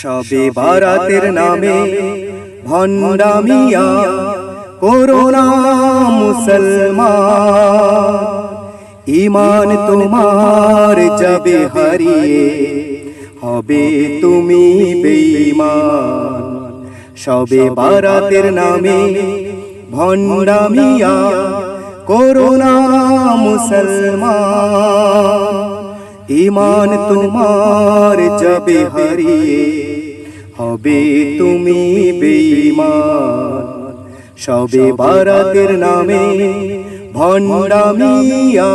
সবে বারাতের নামে ভণ্ডামিয়া করোনা মুসলমান। ইমান তোমার যাবে হারিয়ে হবে তুমি বেঈমান। সবে বারাতের নামে ভণ্ডামিয়া করোনা মুসলমান। ইমান তোমার যাবে হারিয়ে হবে তুমি বেঈমান। সবে বারাতের নামে ভণ্ডামিয়া।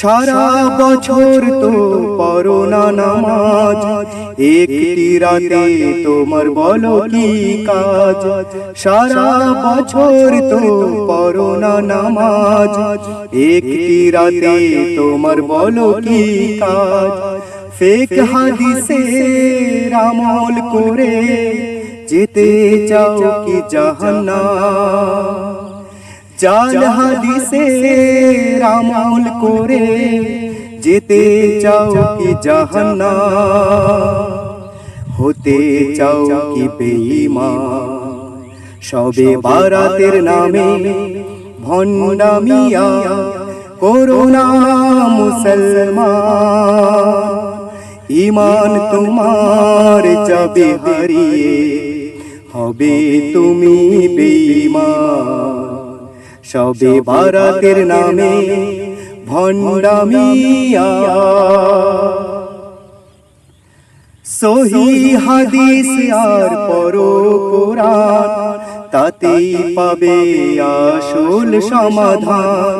সারা বছর তো পড়ো না নামাজ। একটি রাতে তোমার বলো কি কাজ? সারা বছর তো পড়ো না নামাজ। একটি রাতে তোমার বলো কি কাজ? ফেক হাদিসে আমল করে যেতে চাও কি জাহান্নাম? জাল হাদিসে আমল করে যেতে চাও কি জাহান্নাম? হতে চাও কি বেঈমান? সবে বারাতের নামে ভণ্ডামিয়া করোনা মুসলমান। ইমান তোমার যাবে হারিয়ে হবে তুমি বেঈমান। সবে বারাতের নামে ভণ্ডামিয়া। সহি হাদিস আর পরো কোরআন তাতেই পাবে আসল সমাধান।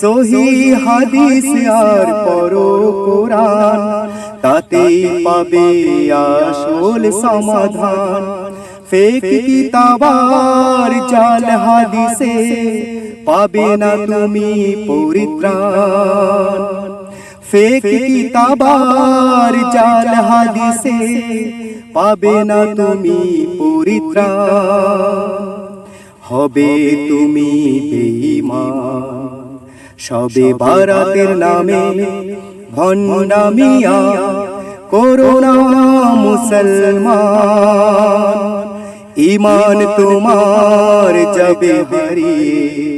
সহি হাদিস আর পরো কোরআন তাতেই পাবে আসল সমাধান। ফেক কিতাবার জাল হাদিসে পাবে না তুমি পরিত্রাণ। ফেক কিতাবার জাল হাদিসে পাবে না তুমি পরিত্রাণ। হবে তুমি বেঈমান। সবে বারাতের নামে ভণ্ডামিয়া করোনা মুসলমান। ইমান তোমার যাবে হারিয়ে।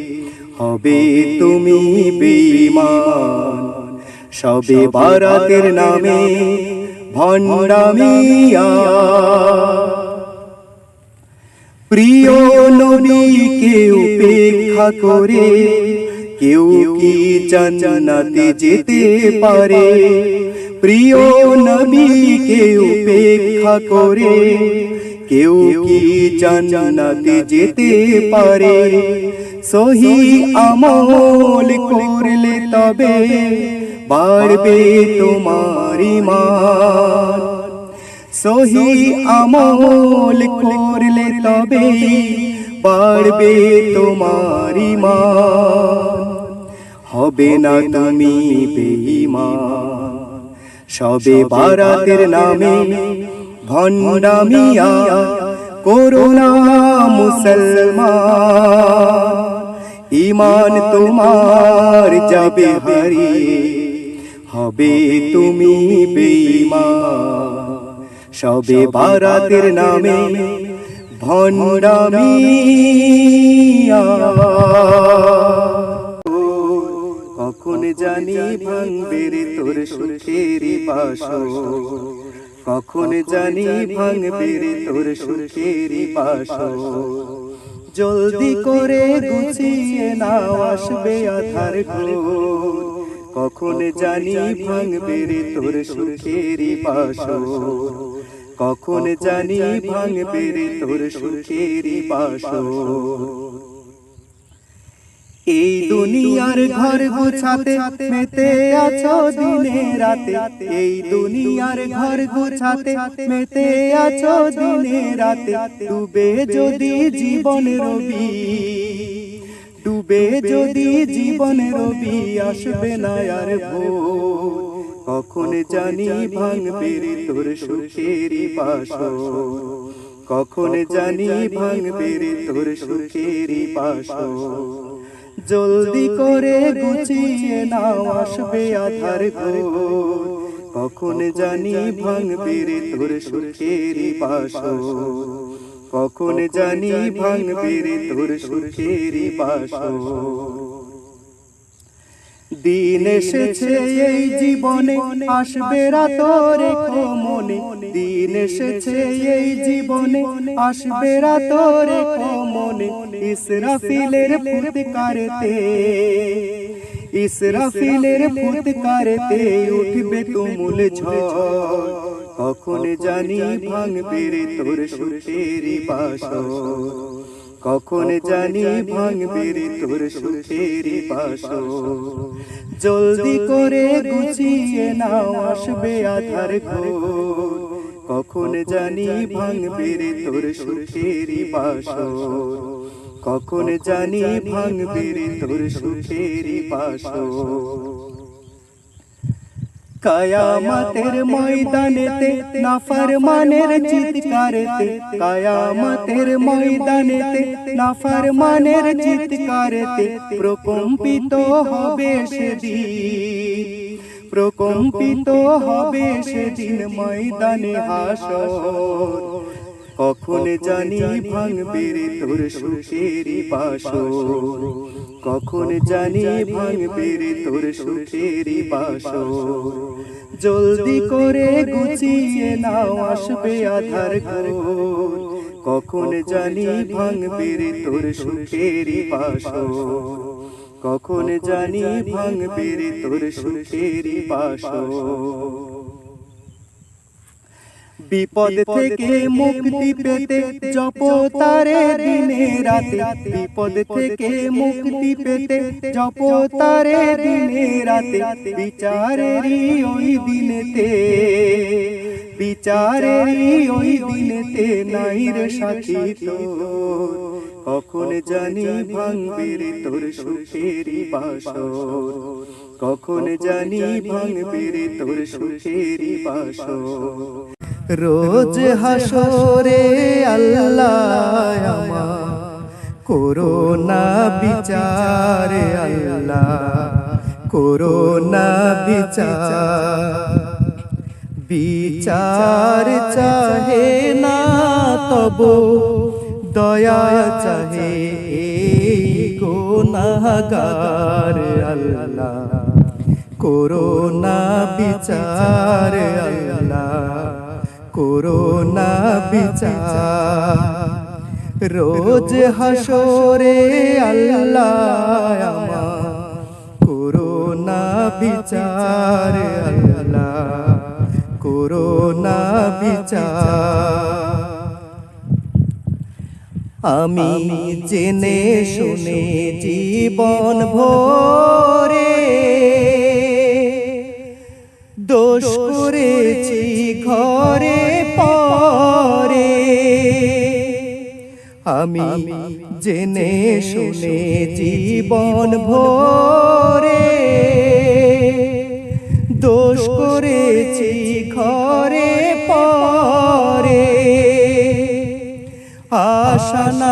হবে তুমি বেঈমান সবে বারাতের নামে ভণ্ডামিয়া। প্রিয় নবীকে উপেক্ষা করে কেউ কি জান্নাতে যেতে পারে? প্রিয় নবীকে উপেক্ষা করে কেউ কি জান্নাতে যেতে পারে? সহি আমল করলে তবে বাড়বে তোমার ইমান সহি আমল করলে তবে বাড়বে তোমার ইমান হবে না তুমি বেঈমান। সবে বারাতের নামে ভণ্ডামিয়া করোনা মুসলমান। ইমান তোমার যাবে হারিয়ে হবে তুমি বেঈমান। সবে বারাতের নামে ভণ্ডামিয়া কখন জানি ভাঙবে রে তোর সুখের বাসো কখন জানি ভাঙবে রে তোর সুখের বাসো জলদি করে গুছিয়ে নাও আসবে আধার ঘোর। কখন জানি ভাঙবে রে তোর সুখের বাসো কখন জানি ভাঙবে রে তোর সুখের বাসো এই দুনিয়ার ঘর গোছাতে মেতে আছো দিনে রাতে। এই দুনিয়ার ঘর গোছাতে মেতে আছো দিনে রাতে। ডুবে যদি জীবন রবি ডুবে যদি জীবন রবি আসবে না আর ভোর। কখন জানি ভাঙবে রে তোর সুখের বাসো কখন জানি ভাঙবে রে তোর সুখের বাসো জলদি করে গুছিয়ে নাও আসবে আধার ঘোর কখন জানি ভাঙবে রে তোর সুখের বাসর। কখন জানি ভাঙবে রে তোর সুখের বাসর। দিন এসেছে এই জীবনে আসবে রাত রেখো মনে দিন এসেছে এই জীবনে আসবে রাত রেখো মনে ইসরাফিলের ফুৎকারতে। ইসরাফিলের ফুৎকারতে উঠবে তুমুল ঝড়। কখন জানি ভাঙবে রে তোর সুখের বাসর। কখন জানি ভাঙবে রে তোর সুখের বাসর। জলদি করে গুছিয়ে নাও আসবে আধার ঘোর কখন জানি ভাঙবে রে তোর সুখের বাসর? কখন জানি ভাঙবে রে তোর সুখের বাসর? কায়ামতের ময়দানেতে নাফরমানের চিৎকারেতে, কায়ামতের ময়দানেতে নাফরমানের চিৎকারেতে প্রকম্পিত হবে সেদিন। প্রকম্পিত হবে সেদিন ময়দানে হাসর। কখন জানি ভাঙবে রে তোর সুখের বাসর। কখন জানি ভাঙবে রে তোর সুখের বাসর। জলদি করে গুছিয়ে নাও, আসবে আধার ঘোর। কখন জানি ভাঙবে রে তোর সুখের বাসর। কখন জানি ভাঙবে রে তোর সুখের বাসর বিপদ থেকে মুক্তি পেতে জপ তারে দিনে রাতে। বিপদ থেকে মুক্তি পেতে জপ তারে দিনে রাতে। বিচারেরই ওই দিনেতে। বিচারেরই ওই দিনেতে। নাই রে সাথী তোর। কখন জানি ভাঙবে রে তোর সুখের বাসর। কখন জানি ভাঙবে রে তোর সুখের বাসর। রোজ হাসরে আল্লাহ আমার করোনা বিচার আল্লাহ। করোনা বিচার। বিচার চাহে না তব। দয়া চাহে গোনাগার আল্লাহ। করোনা বিচার আল্লাহ। করোনা বিচার। রোজ হাসরে আল্লাহ আমার। করোনা বিচার আল্লাহ। করোনা বিচার আমি জেনে শুনে জীবন ভরে দোষ করেছি ঘরে পরে। আমি জেনে শুনে জীবন ভরে।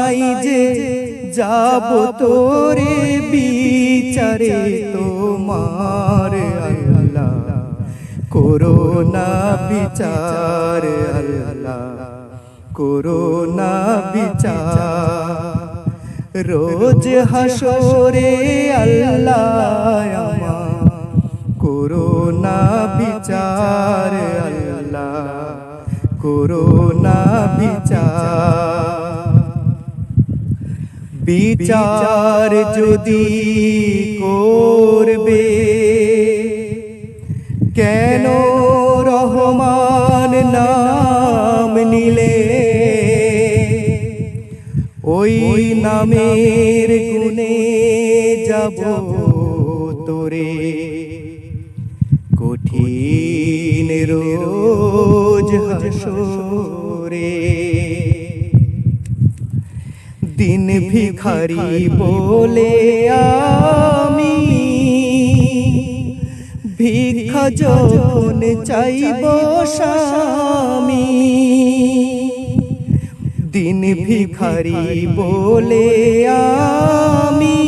নাই যে যাব তোরে বিচারে তোমার আল্লাহ। করোনা বিচার আল্লাহ। করোনা বিচার। রোজ হাসরে আল্লাহ বিচার যদি করবে, কেন রহমান নাম নিলে? ওই নামের গুণে যাব তোরে। কঠিন রোজ হাসরে। দিন ভিখারি বলে আমি। ভিক্ষা যখন চাইব স্বামী। দিন ভিখারি বলে আমি।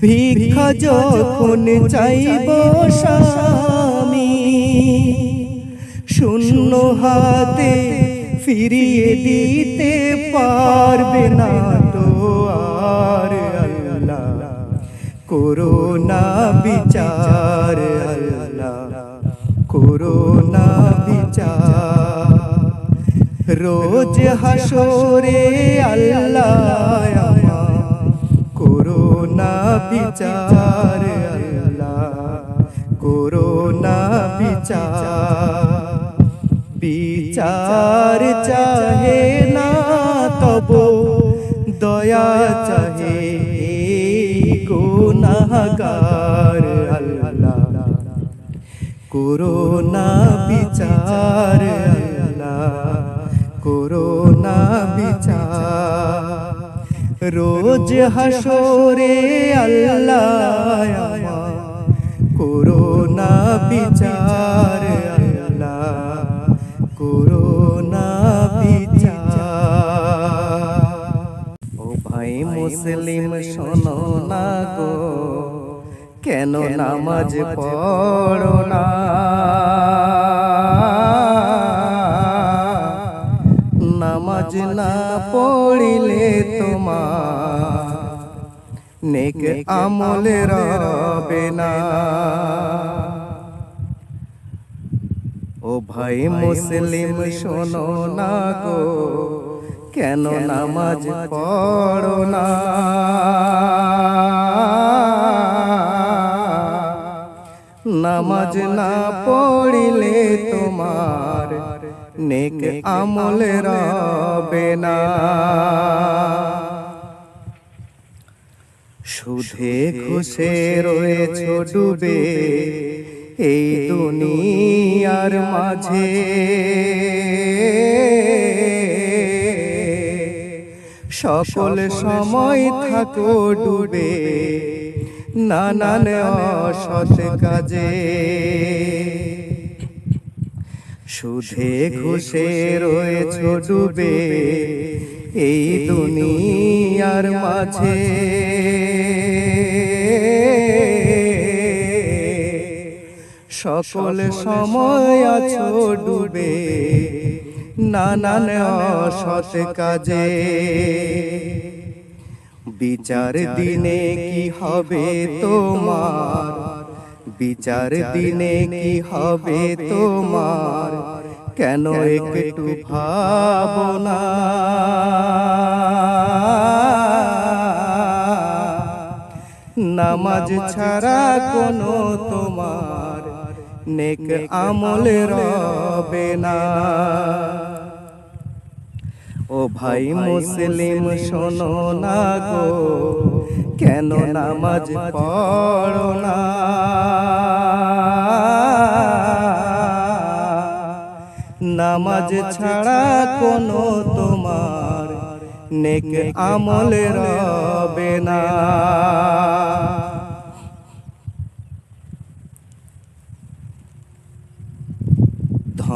ভিক্ষা যখন চাইব স্বামী। শূন্য হাতে ফিরিয়ে দিতে পারবে না তো আর আল্লাহ। করোনা বিচার, আল্লাহ। করোনা বিচার। রোজ হাসরে আল্লাহ করোনা বিচার, আল্লাহ। করোনা বিচার। বিচার চাহে না তব দয়া চাহে গুনাহগার আল্লাহ করোনা বিচার করোনা বিচার রোজ হাসরে আল্লাহ করোনা বিচার মুসলিম শোনো না গো। কেন নামাজ পড়ো না? নামাজ না পড়িলে তোমার নেক আমলে রবে না। ও ভাই মুসলিম শোনো না গো। কেন নামাজ পড়ো না? নামাজ না পড়িলে তোমার নেক আমল রবে না। সুধে খুশে রয়েছ ডুবে এই দুনিয়ার মাঝে। সকল সময় থাকো ডুবে। নানান অসৎ কাজে। সুধে ঘুষে রয়েছ ডুবে। এই দুনিয়ার মাঝে। সকল সময় আছো ডুবে। নানান অসৎ কাজে। বিচার দিনে কি হবে তোমার? বিচার দিনে কি হবে তোমার? কেন একটু ভাবনা নামাজ ছাড়া কোনো তোমার নেক আমল রবে না। ও ভাই মুসলিম শোনো না গো। কেন নামাজ পড়ো না? নামাজ ছাড়া কোনো তোমার নেক আমল রবে না।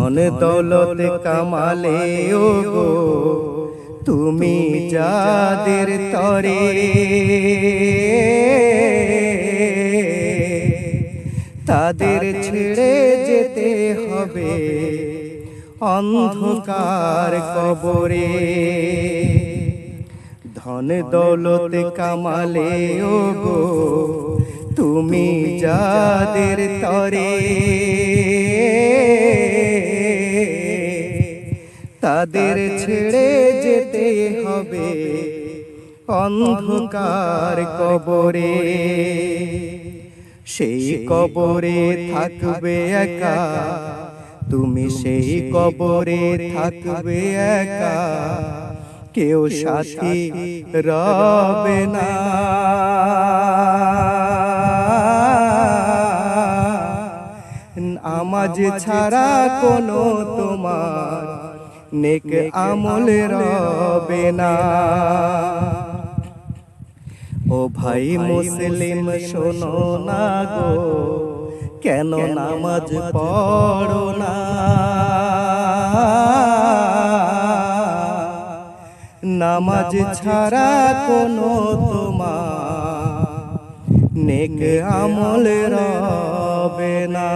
ধন দৌলত কামালে ও গো তুমি যাদের তরে। তাদের ছেড়ে যেতে হবে অন্ধকার কবরে। ধন দৌলত কামালে ও গো তুমি যাদের তরে। তাদের ছেড়ে যেতে হবে। অন্ধকার কবরে। সেই কবরে থাকবে একা। তুমি সেই কবরে থাকবে একা। কেউ সাথী রবে না। আমাজ ছাড়া কোনো তোমার নেক আমল রবে না। ও ভাই মুসলিম শোনো না গো। কেন নামাজ পড়ো না? নামাজ ছাড়া কোনো তোমার নেক আমল রবে না।